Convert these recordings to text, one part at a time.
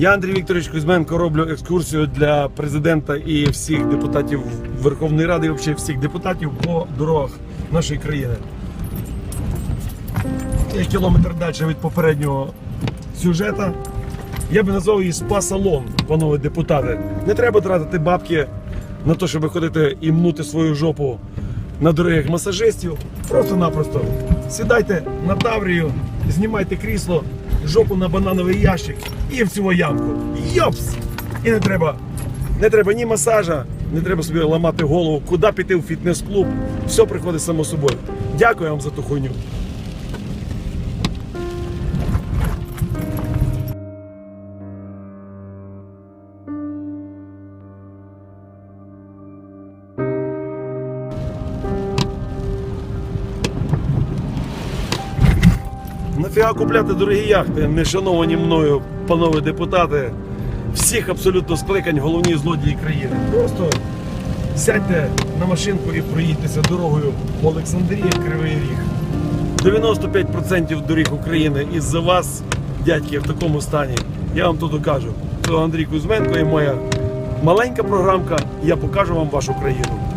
Я, Андрій Вікторович Кузьменко, роблю екскурсію для президента і всіх депутатів Верховної Ради, і взагалі всіх депутатів по дорогах нашої країни. Я кілометр далі від попереднього сюжета. Я би назвав її спа-салон, панове депутати. Не треба тратити бабки на те, щоб ходити і мнути свою жопу на дорогих масажистів. Просто-напросто сідайте на таврію, знімайте крісло, жопу на банановий ящик і в цю ямку. Йопс! І не треба, не треба ні масажа, не треба собі ламати голову, куди піти в фітнес-клуб. Все приходить само собою. Дякую вам за ту хуйню. Нафіга купляти дорогі яхти, не шановані мною, панове депутати, всіх абсолютно скликань головні злодії країни. Просто сядьте на машинку і проїдьтеся дорогою Олександрія Кривий Ріг. 95% доріг України із-за вас, дядьки, в такому стані. Я вам тут кажу. Це Андрій Кузьменко і моя маленька програмка. Я покажу вам вашу країну.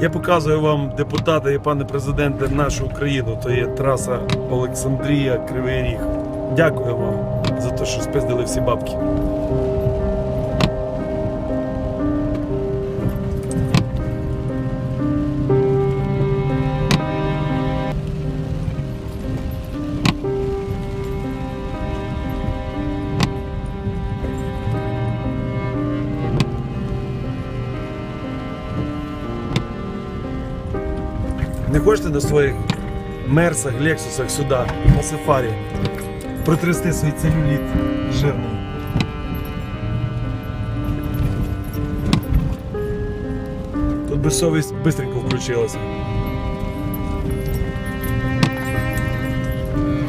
Я показую вам, депутати і пане президенте, нашу Україну. То є траса Олександрія Кривий Ріг. Дякую вам за те, що спиздили всі бабки. Не хочете на своїх мерсах, лексусах сюди, на сафарі, протрясти свій целюліт жирний. Тут би совість швидко включилася.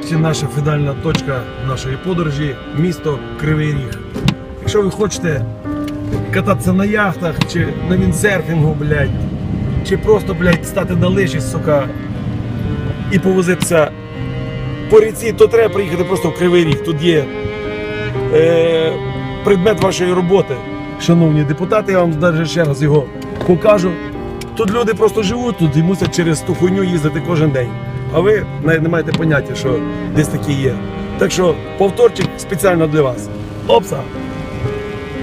Це наша фінальна точка нашої подорожі місто Кривий Ріг. Якщо ви хочете кататися на яхтах чи на віндсерфінгу, блядь, чи просто, блядь, стати на лижі, сука, і повозитися по ріці, то треба приїхати просто в Кривий Ріг. Тут є е, предмет вашої роботи. Шановні депутати, я вам ще раз його покажу. Тут люди просто живуть тут і мусять через ту хуйню їздити кожен день. А ви навіть не маєте поняття, що десь такі є. Так що повторчик спеціально для вас. Опса!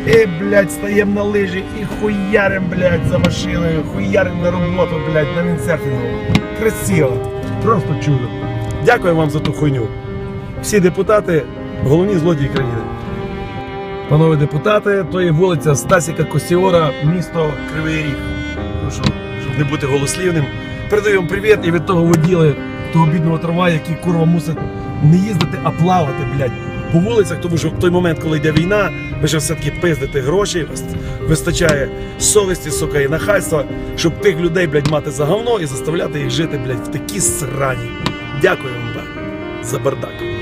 І, блядь, стаємо на лижі і хуярим, блядь, за машиною, хуярим на роботу, блядь, на віндсерфінгу. Красиво. Просто чудо. Дякую вам за ту хуйню. Всі депутати головні злодії країни. Панове депутати, то є вулиця Стасіка Косіора, місто Кривий Ріг. Прошу, щоб не бути голослівним. Передаю вам привіт і від того воділи того бідного трамвая, який курва мусить не їздити, а плавати, блядь, по вулицях, тому що в той момент, коли йде війна, ви ж все-таки пиздите гроші, вистачає совісті, сука, і нахальства, щоб тих людей, блядь, мати за говно і заставляти їх жити, блядь, в такій срані. Дякую вам, да, за бардак.